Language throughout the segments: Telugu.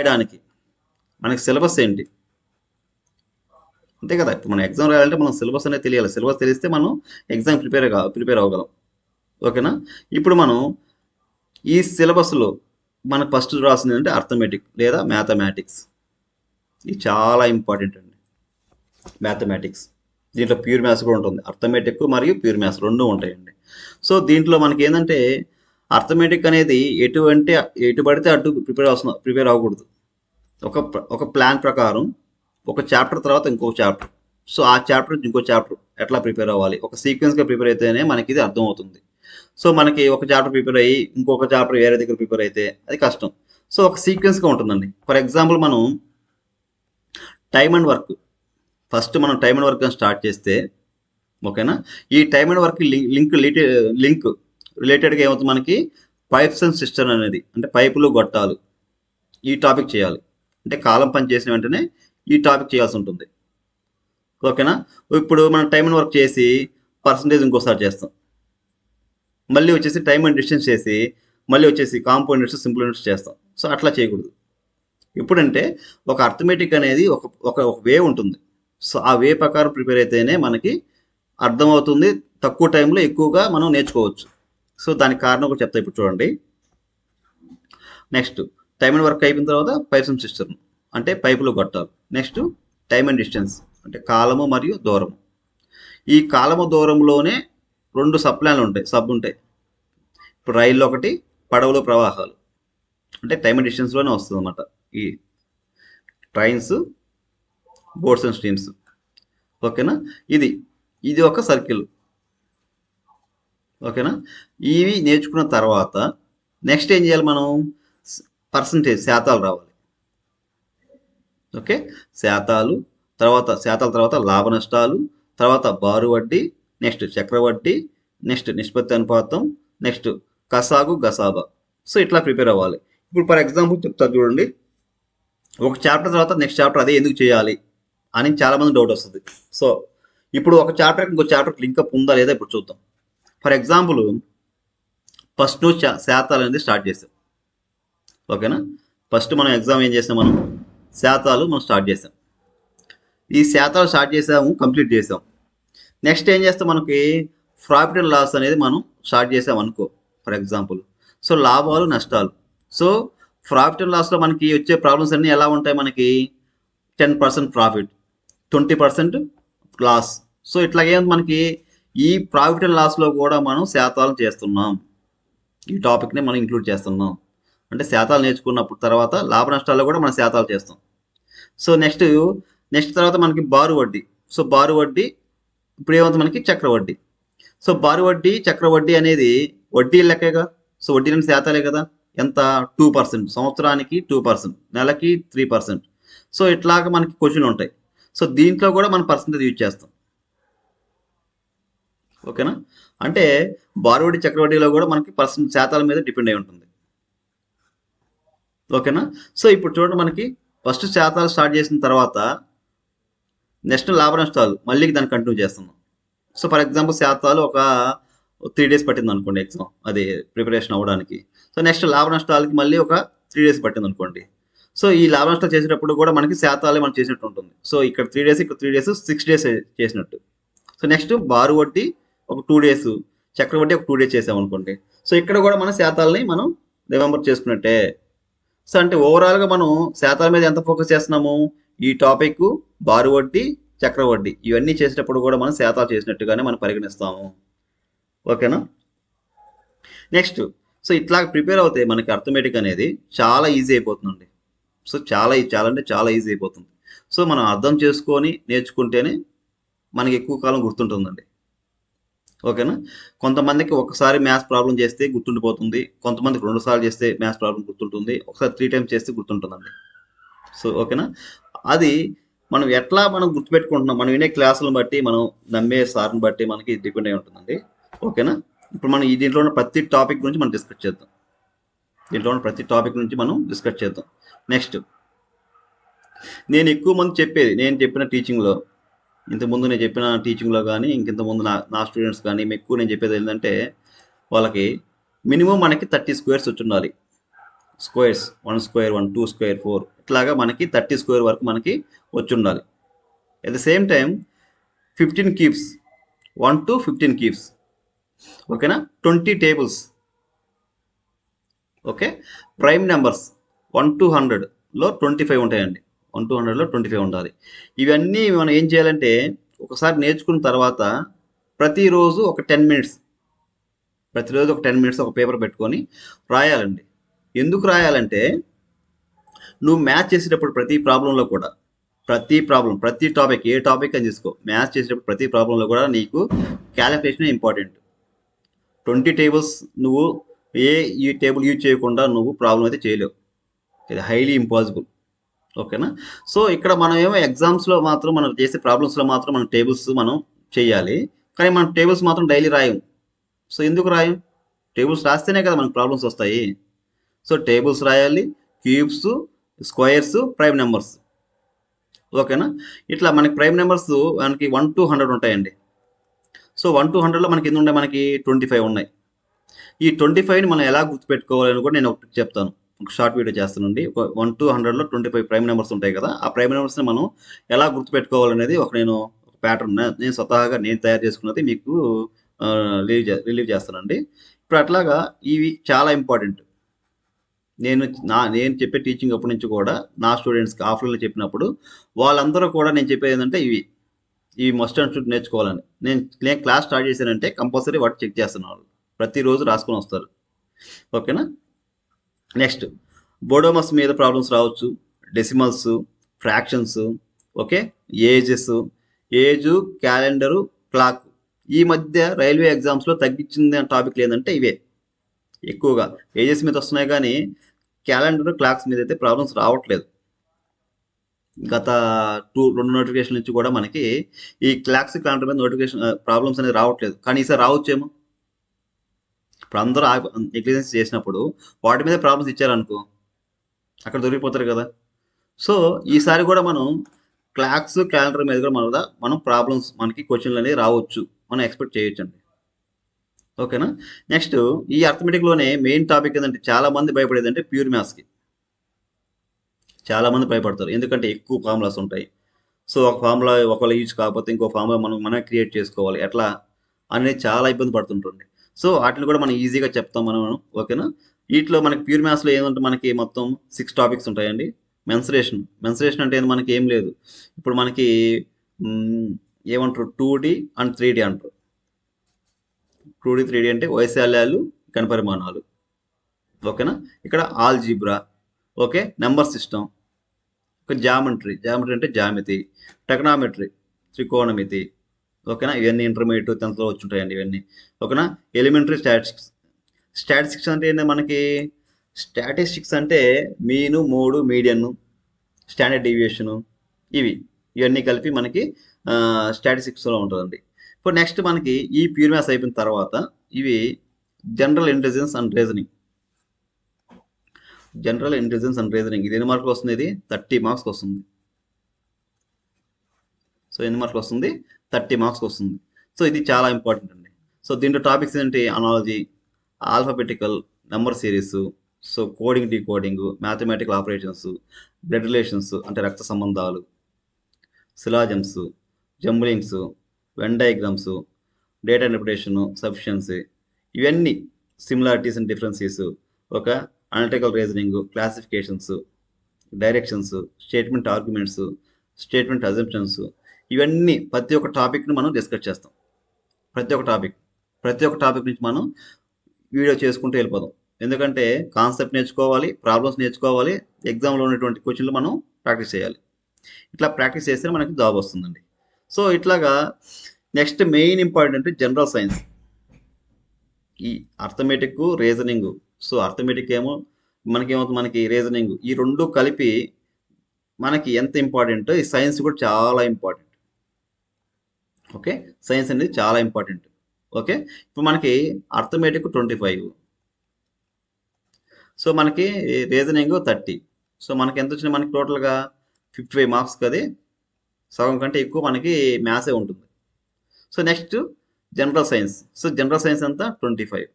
రాయడానికి. మనకి సిలబస్ ఏంటి? అంతే కదా. ఇప్పుడు మనం ఎగ్జామ్ రాయాలంటే మనం సిలబస్ అనేది తెలియాలి. సిలబస్ తెలిస్తే మనం ఎగ్జామ్ ప్రిపేర్ ప్రిపేర్ అవ్వగలం. ఓకేనా? ఇప్పుడు మనం ఈ సిలబస్లో మనకు ఫస్ట్ రాసింది అంటే అర్థమెటిక్ లేదా మ్యాథమెటిక్స్. ఇది చాలా ఇంపార్టెంట్ అండి. మ్యాథమెటిక్స్. దీంట్లో ప్యూర్ మ్యాథ్స్ కూడా ఉంటుంది. అర్థమెటిక్ మరియు ప్యూర్ మ్యాథ్స్ రెండు ఉంటాయండి. సో దీంట్లో మనకి ఏంటంటే అర్థమెటిక్ అనేది ఎటువంటి ఎటు పడితే అటు ప్రిపేర్ అవసరం ప్రిపేర్ అవ్వకూడదు. ఒక ఒక ప్లాన్ ప్రకారం ఒక చాప్టర్ తర్వాత ఇంకో చాప్టర్. సో ఆ చాప్టర్ ఇంకో చాప్టర్ ఎట్లా ప్రిపేర్ అవ్వాలి? ఒక సీక్వెన్స్గా ప్రిపేర్ అయితేనే మనకి ఇది అర్థమవుతుంది. సో మనకి ఒక చాప్టర్ ప్రిపేర్ అయ్యి ఇంకొక చాప్టర్ వేరే దగ్గర ప్రిపేర్ అయితే అది కష్టం. సో ఒక సీక్వెన్స్గా ఉంటుందండి. ఫర్ ఎగ్జాంపుల్ మనం టైమ్ అండ్ వర్క్. ఫస్ట్ మనం టైమ్ అండ్ వర్క్ స్టార్ట్ చేస్తే ఓకేనా? ఈ time and work link link రిలేటెడ్గా ఏమవుతుంది మనకి? పైప్స్ అండ్ సిస్టమ్ అనేది అంటే పైపులు గొట్టాలు ఈ టాపిక్ చేయాలి. అంటే కాలం పని చేసిన వెంటనే ఈ టాపిక్ చేయాల్సి ఉంటుంది. ఓకేనా ఇప్పుడు మనం టైం అండ్ వర్క్ చేసి పర్సంటేజ్ ఇంకోసారి చేస్తాం. మళ్ళీ వచ్చేసి టైం అండ్ డిస్టెన్స్ చేసి మళ్ళీ వచ్చేసి కాంపౌండ్ యూనిట్స్ సింపుల్ యూనిట్స్ చేస్తాం. సో అట్లా చేయకూడదు. ఇప్పుడంటే ఒక అర్థమెటిక్ అనేది ఒక ఒక ఒక వే ఉంటుంది. సో ఆ వే ప్రకారం ప్రిపేర్ అయితేనే మనకి అర్థమవుతుంది. తక్కువ టైంలో ఎక్కువగా మనం నేర్చుకోవచ్చు. సో దానికి కారణం కూడా చెప్తా ఇప్పుడు చూడండి. నెక్స్ట్ టైం అండ్ వర్క్ అయిపోయిన తర్వాత పైప్స్ అండ్ సిస్టమ్ అంటే పైపులు కొట్టాలి. నెక్స్ట్ టైం అండ్ డిస్టెన్స్ అంటే కాలము మరియు దూరము. ఈ కాలము దూరంలోనే రెండు సప్లైన్లు ఉంటాయి సబ్ ఉంటాయి. ఇప్పుడు రైల్లో ఒకటి పడవలు ప్రవాహాలు. అంటే టైం అండ్ డిస్టెన్స్లోనే వస్తుంది అన్నమాట ఈ ట్రైన్స్ బోట్స్ అండ్ స్ట్రీమ్స్ ఓకేనా ఇది ఇది ఒక సర్కిల్ ఓకేనా? ఇవి నేర్చుకున్న తర్వాత నెక్స్ట్ ఏం చేయాలి మనం? పర్సంటేజ్ శాతాలు రావాలి. ఓకే? శాతాలు తర్వాత శాతాల తర్వాత లాభ నష్టాలు తర్వాత బారు వడ్డీ నెక్స్ట్ చక్రవడ్డీ నెక్స్ట్ నిష్పత్తి అనుపాతం నెక్స్ట్ కసాగు గసాబా. సో ఇట్లా ప్రిపేర్ అవ్వాలి. ఇప్పుడు ఫర్ ఎగ్జాంపుల్ చెప్తా చూడండి. ఒక చాప్టర్ తర్వాత నెక్స్ట్ చాప్టర్ అదే ఎందుకు చేయాలి అని చాలామంది డౌట్ వస్తుంది. సో ఇప్పుడు ఒక చాప్టర్ ఇంకో చాప్టర్ లింకప్ ఉందా లేదా ఇప్పుడు చూద్దాం. ఫర్ ఎగ్జాంపుల్ ఫస్ట్ శాతాలు అనేది స్టార్ట్ చేసాం ఓకేనా? ఫస్ట్ మనం ఎగ్జామ్ ఏం చేసాం మనం? శాతాలు మనం స్టార్ట్ చేసాం ఈ శాతాలు స్టార్ట్ చేసాము కంప్లీట్ చేసాం నెక్స్ట్ ఏం చేస్తాం మనకి? ప్రాఫిట్ అండ్ లాస్ అనేది మనం స్టార్ట్ చేసాం అనుకో ఫర్ ఎగ్జాంపుల్. సో లాభాలు నష్టాలు. సో ప్రాఫిట్ అండ్ లాస్లో మనకి వచ్చే ప్రాబ్లమ్స్ అన్నీ ఎలా ఉంటాయి మనకి? Ten percent profit twenty percent loss. So ఇట్లాగే మనకి ఈ ప్రాఫిట్ అండ్ లాస్లో కూడా మనం శాతాలు చేస్తున్నాం. ఈ టాపిక్ని మనం ఇంక్లూడ్ చేస్తున్నాం. అంటే శాతాలు నేర్చుకున్నప్పుడు తర్వాత లాభ నష్టాల్లో కూడా మనం శాతాలు చేస్తాం. సో నెక్స్ట్ నెక్స్ట్ తర్వాత మనకి బారు వడ్డీ. సో బారు వడ్డీ ఇప్పుడు ఏమవుతుంది మనకి చక్రవడ్డీ సో బారు వడ్డీ చక్రవడ్డీ అనేది వడ్డీ లెక్కగా? సో వడ్డీ రెండు శాతాలే కదా? ఎంత? Two percent. సంవత్సరానికి టూ పర్సెంట్. నెలకి త్రీ పర్సెంట్. సో ఇట్లాగా మనకి క్వశ్చన్ ఉంటాయి. సో దీంట్లో కూడా మనం పర్సెంటేజ్ యూజ్ చేస్తాం. ఓకేనా? అంటే బారువడి చక్రవడ్డీలో కూడా మనకి పర్సెంట్ శాతాల మీద డిపెండ్ అయి ఉంటుంది. ఓకేనా? సో ఇప్పుడు చూడండి మనకి ఫస్ట్ శాతాలు స్టార్ట్ చేసిన తర్వాత నెక్స్ట్ లాభ నష్టాలు మళ్ళీ దాన్ని కంటిన్యూ చేస్తున్నాం. సో ఫర్ ఎగ్జాంపుల్ శాతాలు ఒక త్రీ డేస్ పట్టింది అనుకోండి ఎగ్జామ్ అది ప్రిపరేషన్ అవ్వడానికి. సో నెక్స్ట్ లాభ నష్టాలకి మళ్ళీ ఒక త్రీ డేస్ పట్టింది అనుకోండి. సో ఈ లాభ నష్టాలు చేసేటప్పుడు కూడా మనకి శాతాలే మనం చేసినట్టు ఉంటుంది. సో ఇక్కడ త్రీ డేస్ ఇక్కడ త్రీ డేస్ సిక్స్ డేస్ చేసినట్టు. సో నెక్స్ట్ బారు వడ్డీ ఒక టూ డేస్ చక్రవడ్డీ ఒక టూ డేస్ చేసాం అనుకోండి. సో ఇక్కడ కూడా మన శాతాలని మనం రిమెంబర్ చేసుకున్నట్టే. సో అంటే ఓవరాల్గా మనం శాతాల మీద ఎంత ఫోకస్ చేస్తున్నాము? ఈ టాపిక్ బారు వడ్డీ చక్రవడ్డీ ఇవన్నీ చేసేటప్పుడు కూడా మనం శాతాలు చేసినట్టుగానే మనం పరిగణిస్తాము. ఓకేనా? నెక్స్ట్ సో ఇట్లా ప్రిపేర్ అవుతాయి మనకి అర్థమెటిక్ అనేది చాలా ఈజీ అయిపోతుందండి. సో చాలా చాలా అంటే చాలా ఈజీ అయిపోతుంది. సో మనం అర్థం చేసుకొని నేర్చుకుంటేనే మనకి ఎక్కువ కాలం గుర్తుంటుందండి. ఓకేనా? కొంతమందికి ఒకసారి మ్యాథ్స్ ప్రాబ్లం చేస్తే గుర్తుండిపోతుంది. కొంతమందికి రెండు సార్లు చేస్తే మ్యాథ్స్ ప్రాబ్లం గుర్తుంటుంది. ఒకసారి త్రీ టైమ్స్ చేస్తే గుర్తుంటుందండి. సో ఓకేనా? అది మనం ఎట్లా మనం గుర్తుపెట్టుకుంటున్నాం? మనం వినే క్లాసులను బట్టి మనం నమ్మే సార్ని బట్టి మనకి డిపెండ్ అయి ఉంటుందండి. ఓకేనా? ఇప్పుడు మనం ఈ దీంట్లో ఉన్న ప్రతి టాపిక్ గురించి మనం డిస్కస్ చేద్దాం. దీంట్లో ఉన్న ప్రతి టాపిక్ నుంచి మనం డిస్కస్ చేద్దాం. నెక్స్ట్ నేను ఎక్కువ మంది చెప్పేది నేను చెప్పిన టీచింగ్లో ఇంతకుముందు నేను చెప్పిన టీచింగ్లో కానీ ఇంకింతకుముందు నా నా స్టూడెంట్స్ కానీ ఎక్కువ నేను చెప్పేది ఏంటంటే వాళ్ళకి మినిమం మనకి థర్టీ స్క్వేర్స్ వచ్చి ఉండాలి squares one square one two square four ఇట్లాగా మనకి థర్టీ స్క్వేర్ వరకు మనకి వచ్చి ఉండాలి at the same time fifteen keeps one to fifteen keeps ఓకేనా twenty tables okay prime numbers one to హండ్రెడ్లో ట్వంటీ ఫైవ్ ఉంటాయండి. వన్ టూ హండ్రెడ్లో ట్వంటీ ఫైవ్ ఉండాలి. ఇవన్నీ మనం ఏం చేయాలంటే ఒకసారి నేర్చుకున్న తర్వాత ప్రతిరోజు ఒక టెన్ మినిట్స్ ప్రతిరోజు ఒక టెన్ మినిట్స్ ఒక పేపర్ పెట్టుకొని రాయాలండి. ఎందుకు రాయాలంటే నువ్వు మ్యాచ్ చేసేటప్పుడు ప్రతి ప్రాబ్లంలో కూడా ప్రతి ప్రాబ్లం ప్రతి టాపిక్ ఏ టాపిక్ అని తీసుకో మ్యాచ్ చేసేటప్పుడు ప్రతి ప్రాబ్లంలో కూడా నీకు క్యాలిక్యులేషన్ ఇంపార్టెంట్. ట్వంటీ టేబుల్స్ నువ్వు ఏ ఈ టేబుల్ యూజ్ చేయకుండా నువ్వు ప్రాబ్లం అయితే చేయలేవు. ఇది హైలీ ఇంపాసిబుల్. ఓకేనా? సో ఇక్కడ మనం ఏమో ఎగ్జామ్స్లో మాత్రం మనం చేసే ప్రాబ్లమ్స్లో మాత్రం మనం టేబుల్స్ మనం చేయాలి. కానీ మనం టేబుల్స్ మాత్రం డైలీ రాయం. సో ఎందుకు రాయం? టేబుల్స్ రాస్తేనే కదా మనకు ప్రాబ్లమ్స్ వస్తాయి. సో టేబుల్స్ రాయాలి క్యూబ్స్ స్క్వయర్స్ ప్రైమ్ నెంబర్స్ ఓకేనా? ఇట్లా మనకి ప్రైమ్ నెంబర్స్ మనకి వన్ టు హండ్రెడ్ ఉంటాయండి. సో వన్ టు హండ్రెడ్లో మనకి ఎన్ని ఉన్నాయి? మనకి ట్వంటీ ఫైవ్ ఉన్నాయి. ఈ ట్వంటీ ఫైవ్ని మనం ఎలా గుర్తుపెట్టుకోవాలని కూడా నేను ఒకటి చెప్తాను. ఒక షార్ట్ వీడియో చేస్తానండి. ఒక వన్ టు హండ్రెడ్లో ట్వంటీ ఫైవ్ ప్రైమ్ నెంబర్స్ ఉంటాయి కదా ఆ ప్రైమ్ నెంబర్స్ని మనం ఎలా గుర్తుపెట్టుకోవాలనేది ఒక నేను ఒక ప్యాటర్న్ నేను స్వతహాగా నేను తయారు చేసుకున్నది మీకు రిలీవ్ రిలీవ్ చేస్తానండి. ఇప్పుడు అట్లాగా ఇవి చాలా ఇంపార్టెంట్. నేను నా నేను చెప్పే టీచింగ్ అప్పటి నుంచి కూడా నా స్టూడెంట్స్కి ఆఫ్లైన్లో చెప్పినప్పుడు వాళ్ళందరూ కూడా నేను చెప్పేది ఏంటంటే ఇవి ఇవి మస్ట్ అండ్ షుడ్ నేర్చుకోవాలని. నేను నేను క్లాస్ స్టార్ట్ చేశానంటే కంపల్సరీ వాటి చెక్ చేస్తున్నాను ప్రతిరోజు రాసుకొని వస్తారు. ఓకేనా? నెక్స్ట్ బోడోమస్ మీద ప్రాబ్లమ్స్ రావచ్చు decimals fractions okay ages age calendar clock. ఈ మధ్య రైల్వే ఎగ్జామ్స్లో తగ్గించింది టాపిక్ లేదంటే ఇవే. ఎక్కువగా ఏజెస్ మీద వస్తున్నాయి కానీ క్యాలెండర్ క్లాక్స్ మీద అయితే ప్రాబ్లమ్స్ రావట్లేదు. గత టూ రెండు నోటిఫికేషన్ నుంచి కూడా మనకి ఈ క్లాక్స్ క్యాలెండర్ మీద నోటిఫికేషన్ ప్రాబ్లమ్స్ అనేది రావట్లేదు. కానీ ఈసారి రావచ్చేమో? ఇప్పుడు అందరూ నెగ్లిజెన్స్ చేసినప్పుడు వాటి మీద ప్రాబ్లమ్స్ ఇచ్చారనుకో అక్కడ దొరికిపోతారు కదా. సో ఈసారి కూడా మనం క్లాక్స్ క్యాలెండర్ మీద కూడా మన మనం ప్రాబ్లమ్స్ మనకి క్వశ్చన్లు అనేవి రావచ్చు. మనం ఎక్స్పెక్ట్ చేయొచ్చండి. ఓకేనా నెక్స్ట్ ఈ అర్థమెటిక్లోనే మెయిన్ టాపిక్ ఏంటంటే చాలా మంది భయపడేది అంటే ప్యూర్ మ్యాథ్స్కి చాలా మంది భయపడతారు. ఎందుకంటే ఎక్కువ ఫార్ములాస్ ఉంటాయి. సో ఒక ఫార్ములా ఒకవేళ యూజ్ కాకపోతే ఇంకో ఫార్ములా మనం మనం క్రియేట్ చేసుకోవాలి. ఎట్లా? అనేది చాలా ఇబ్బంది పడుతుంటుంది సో వాటిని కూడా మనం ఈజీగా చెప్తాం మనం ఓకేనా? వీటిలో మనకి ప్యూర్ మ్యాథ్స్లో ఏంటంటే మనకి మొత్తం సిక్స్ టాపిక్స్ ఉంటాయండి. మెన్సరేషన్ మెన్సరేషన్ అంటే మనకి ఏం లేదు. ఇప్పుడు మనకి ఏమంటారు? Two D and three D అంటారు. టూ డి త్రీ డి అంటే వైశాల్యాలు కనపరిమాణాలు ఓకేనా? ఇక్కడ algebra okay? Number system ఒక జామెట్రీ జామెట్రీ అంటే జామితి టెక్నామెట్రీ త్రికోణమితి ఓకేనా? ఇవన్నీ ఇంటర్మీడియట్ టెన్త్లో వచ్చి ఉంటాయండి ఇవన్నీ. ఓకేనా? ఎలిమెంటరీ స్టాటిస్టిక్స్ స్టాటిస్టిక్స్ అంటే ఏంటి మనకి? స్టాటిస్టిక్స్ అంటే మీను మూడు మీడియన్ స్టాండర్డ్ డీవియేషను ఇవి. ఇవన్నీ కలిపి మనకి స్టాటిస్టిక్స్లో ఉంటుందండి. ఇప్పుడు నెక్స్ట్ మనకి ఈ ప్యూర్ మ్యాథ్స్ అయిపోయిన తర్వాత ఇవి general intelligence and reasoning general intelligence and reasoning ఇది ఎన్ని మార్కులు వస్తుంది? ఇది థర్టీ మార్క్స్ వస్తుంది. సో ఎన్ని మార్కులు వస్తుంది? థర్టీ మార్క్స్ వస్తుంది. సో ఇది చాలా ఇంపార్టెంట్ అండి. సో దీంట్లో టాపిక్స్ ఏంటి analogy alphabetical number series so coding decoding mathematical operations blood relations అంటే రక్త సంబంధాలు syllogisms jumblings Venn diagrams data interpretation sufficiency ఇవన్నీ సిమిలారిటీస్ అండ్ డిఫరెన్సెస్ ఒక analytical reasoning classifications directions statement arguments statement assumptions ఇవన్నీ ప్రతి ఒక్క టాపిక్ని మనం డిస్కస్ చేస్తాం. ప్రతి ఒక్క టాపిక్ ప్రతి ఒక్క టాపిక్ నుంచి మనం వీడియో చేసుకుంటూ వెళ్ళిపోదాం. ఎందుకంటే కాన్సెప్ట్ నేర్చుకోవాలి ప్రాబ్లమ్స్ నేర్చుకోవాలి ఎగ్జామ్లో ఉన్నటువంటి క్వశ్చన్లు మనం ప్రాక్టీస్ చేయాలి. ఇట్లా ప్రాక్టీస్ చేస్తే మనకి జాబ్ వస్తుందండి. సో ఇట్లాగా next main important general science ఈ అర్థమెటిక్ రీజనింగ్ సో అర్థమెటిక్ ఏమో మనకేమవుతుంది? మనకి రీజనింగ్ ఈ రెండు కలిపి మనకి ఎంత ఇంపార్టెంట్ ఈ సైన్స్ కూడా చాలా ఇంపార్టెంట్ ఓకే? సైన్స్ అనేది చాలా ఇంపార్టెంట్. ఓకే? ఇప్పుడు మనకి అర్థమెటిక్ ట్వంటీ ఫైవ్. సో మనకి రీజనింగ్ థర్టీ. సో మనకి ఎంత వచ్చింది మనకి టోటల్గా? ఫిఫ్టీ ఫైవ్ మార్క్స్ కది. సగం కంటే ఎక్కువ మనకి మ్యాథ్సే ఉంటుంది. So next general science. So general science అంతా ట్వంటీ ఫైవ్.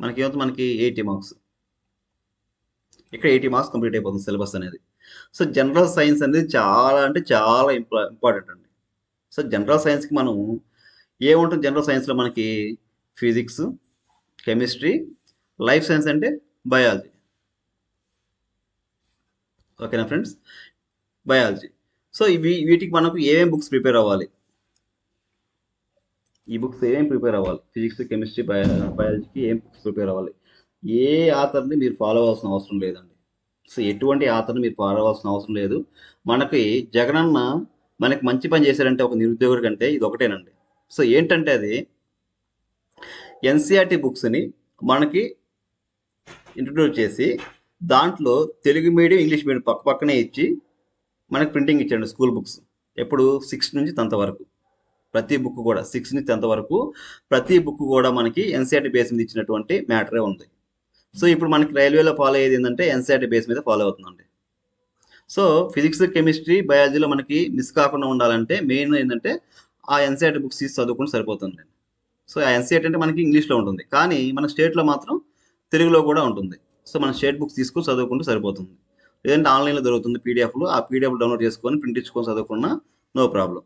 మనకి ఏమవుతుంది? మనకి ఎయిటీ మార్క్స్. ఇక్కడ ఎయిటీ మార్క్స్ కంప్లీట్ అయిపోతుంది సిలబస్ అనేది. సో జనరల్ సైన్స్ అనేది చాలా అంటే చాలా ఇంపార్టెంట్ అండి. సో జనరల్ సైన్స్కి మనం ఏముంటుంది? జనరల్ సైన్స్లో మనకి ఫిజిక్స్ కెమిస్ట్రీ లైఫ్ సైన్స్ అంటే బయాలజీ. ఓకేనా ఫ్రెండ్స్? బయాలజీ. సో ఇవి వీటికి మనకు ఏమేమి బుక్స్ ప్రిపేర్ అవ్వాలి? ఈ బుక్స్ ఏమేమి ప్రిపేర్ అవ్వాలి? ఫిజిక్స్ కెమిస్ట్రీ బయాలజీకి ఏం బుక్స్ ప్రిపేర్ అవ్వాలి? ఏ ఆథర్ని మీరు ఫాలో అవ్వాల్సిన అవసరం లేదండి. సో ఎటువంటి ఆథర్ని మీరు ఫాలో అవ్వాల్సిన అవసరం లేదు. మనకి జగనన్న మనకి మంచి పని చేశారంటే ఒక నిరుద్యోగుడి కంటే ఇది ఒకటేనండి. సో ఏంటంటే అది ఎన్సీఆర్టీ బుక్స్ని మనకి ఇంట్రడ్యూస్ చేసి దాంట్లో తెలుగు మీడియం ఇంగ్లీష్ మీడియం పక్క పక్కనే ఇచ్చి మనకి ప్రింటింగ్ ఇచ్చాడు స్కూల్ బుక్స్. ఎప్పుడు సిక్స్త్ నుంచి టెన్త్ వరకు. ప్రతి బుక్ కూడా సిక్స్త్ నుంచి టెన్త్ వరకు ప్రతి బుక్ కూడా మనకి ఎన్సీఆర్టీ బేస్ మీద ఇచ్చినటువంటి మ్యాటరే ఉంది. సో ఇప్పుడు మనకి రైల్వేలో ఫాలో అయ్యేది ఏంటంటే ఎన్సీఆర్టీ బేస్ మీద ఫాలో అవుతుందండి సో ఫిజిక్స్ కెమిస్ట్రీ బయాలజీలో మనకి మిస్ కాకుండా ఉండాలంటే మెయిన్ ఏంటంటే ఆ ఎన్సీఆర్టీ బుక్స్ తీసి చదువుకుంటే సరిపోతుంది సో ఆ ఎన్సీఆర్టీ అంటే మనకి ఇంగ్లీష్లో ఉంటుంది. కానీ మన స్టేట్లో మాత్రం తెలుగులో కూడా ఉంటుంది. సో మన స్టేట్ బుక్స్ తీసుకొని చదువుకుంటే సరిపోతుంది. లేదంటే ఆన్లైన్లో దొరుకుతుంది పీడిఎఫ్లు ఆ పీడిఎఫ్ డౌన్లోడ్ చేసుకొని ప్రింట్ ఇచ్చుకొని చదువుకున్నా నో ప్రాబ్లం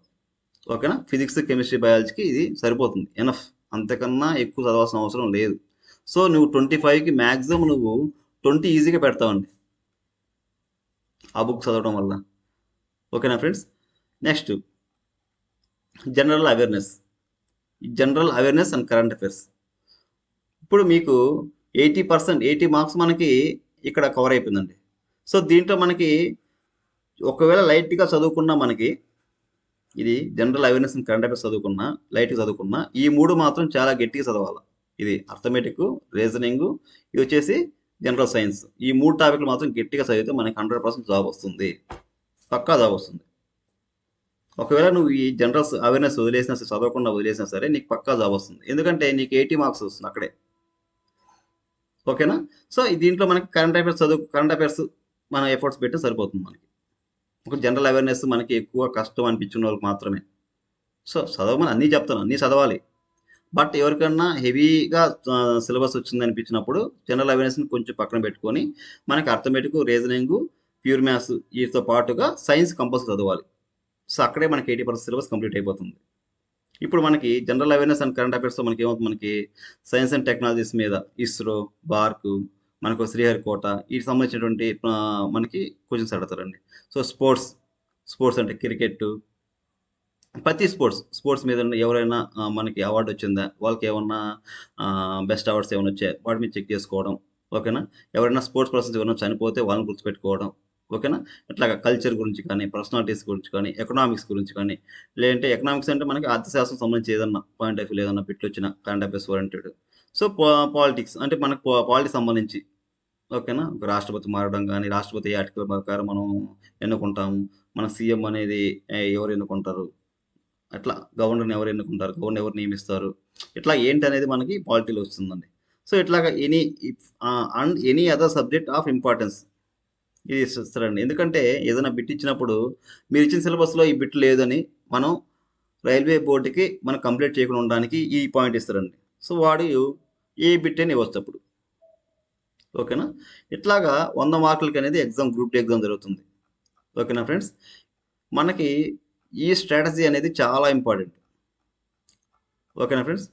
ఓకేనా? ఫిజిక్స్ కెమిస్ట్రీ బయాలజీకి ఇది సరిపోతుంది. ఎనఫ్ అంతకన్నా ఎక్కువ చదవాల్సిన అవసరం లేదు. సో నువ్వు ట్వంటీ ఫైవ్కి మ్యాక్సిమం నువ్వు ట్వంటీ ఈజీగా పెడతావండి. ఆ బుక్ చదవడం వల్ల. ఓకేనా friends next general awareness general awareness and current affairs ఇప్పుడు మీకు ఎయిటీ పర్సెంట్ ఎయిటీ మార్క్స్ మనకి ఇక్కడ కవర్ అయిపోయిందండి. సో దీంట్లో మనకి ఒకవేళ లైట్గా చదువుకున్నా మనకి ఇది general awareness and current affairs చదువుకున్నా లైట్గా చదువుకున్నా ఈ మూడు మాత్రం చాలా గట్టిగా చదవాలి. ఇది అర్థమెటిక్ రీజనింగ్ ఇది వచ్చేసి జనరల్ సైన్స్. ఈ మూడు టాపిక్లు మాత్రం గట్టిగా చదివితే మనకి హండ్రెడ్ పర్సెంట్ జాబ్ వస్తుంది. పక్కా జాబ్ వస్తుంది. ఒకవేళ నువ్వు ఈ జనరల్ అవేర్నెస్ వదిలేసినా సరే చదవకుండా వదిలేసినా సరే నీకు పక్కా జాబ్ వస్తుంది. ఎందుకంటే నీకు ఎయిటీ మార్క్స్ వస్తుంది అక్కడే. ఓకేనా? సో దీంట్లో మనకి కరెంట్ అఫైర్స్ చదువు కరెంట్ అఫైర్స్ మన ఎఫర్ట్స్ పెట్టి సరిపోతుంది మనకి. ఒక జనరల్ అవేర్నెస్ మనకి ఎక్కువ కష్టం అనిపించిన వాళ్ళకి మాత్రమే. సో చదవమని అన్నీ చెప్తాను. అన్నీ చదవాలి. బట్ ఎవరికన్నా హెవీగా సిలబస్ వచ్చింది అనిపించినప్పుడు జనరల్ అవేర్నెస్ని కొంచెం పక్కన పెట్టుకొని మనకి అర్థమెటిక్ రీజనింగ్ ప్యూర్ మ్యాథ్స్ వీటితో పాటుగా సైన్స్ కంపల్సరీ చదవాలి. సో అక్కడే మనకి ఎయిటీ పర్సెంట్ సిలబస్ కంప్లీట్ అయిపోతుంది. ఇప్పుడు మనకి జనరల్ అవేర్నెస్ అండ్ కరెంట్ అఫైర్స్లో మనకి ఏమవుతుంది మనకి సైన్స్ అండ్ టెక్నాలజీస్ మీద ఇస్రో బార్క్ మనకు శ్రీహరికోట వీటికి సంబంధించినటువంటి మనకి క్వశ్చన్స్ అడుగుతారండి. సో స్పోర్ట్స్ స్పోర్ట్స్ అంటే క్రికెట్ ప్రతి స్పోర్ట్స్ స్పోర్ట్స్ మీద ఎవరైనా మనకి అవార్డు వచ్చిందా? వాళ్ళకి ఏమన్నా బెస్ట్ అవార్డ్స్ ఏమైనా వచ్చాయి? వాటి మీద చెక్ చేసుకోవడం ఓకేనా? ఎవరైనా స్పోర్ట్స్ పర్సన్స్ ఎవరైనా చనిపోతే వాళ్ళని గుర్తుపెట్టుకోవడం ఓకేనా? ఇట్లా కల్చర్ గురించి కానీ పర్సనాలిటీస్ గురించి కానీ ఎకనామిక్స్ గురించి కానీ లేదంటే ఎకనామిక్స్ అంటే మనకి అర్థశాస్త్రం సంబంధించి ఏదన్నా పాయింట్ ఆఫ్ వ్యూ ఏదన్నా పెట్టి వచ్చిన current affairs oriented. So politics అంటే మనకు పాలిటిక్స్ సంబంధించి ఓకేనా? ఒక రాష్ట్రపతి మారడం కానీ రాష్ట్రపతి ఆర్టికల్ ప్రకారం మనం ఎన్నుకుంటాము? మన సీఎం అనేది ఎవరు ఎన్నుకుంటారు? అట్లా గవర్నర్ని ఎవరు ఎన్నుకుంటారు? గవర్నర్ ఎవరు నియమిస్తారు? ఇట్లా ఏంటి అనేది మనకి పాలిటీలో వస్తుందండి. సో ఇట్లాగా any and any other subject of importance ఇది ఇస్తారండి. ఎందుకంటే ఏదైనా బిట్ ఇచ్చినప్పుడు మీరు ఇచ్చిన సిలబస్లో ఈ బిట్ లేదని మనం రైల్వే బోర్డుకి మనం కంప్లీట్ చేయకుండా ఉండడానికి ఈ పాయింట్ ఇస్తారండి. సో వాడు ఏ బిట్ అని ఇవ్వచ్చు అప్పుడు. ఓకేనా? ఇట్లాగా వంద మార్కులకి అనేది ఎగ్జామ్ గ్రూప్ డి ఎగ్జామ్ జరుగుతుంది. ఓకేనా ఫ్రెండ్స్? మనకి ఈ స్ట్రాటజీ అనేది చాలా ఇంపార్టెంట్. ఓకేనా ఫ్రెండ్స్?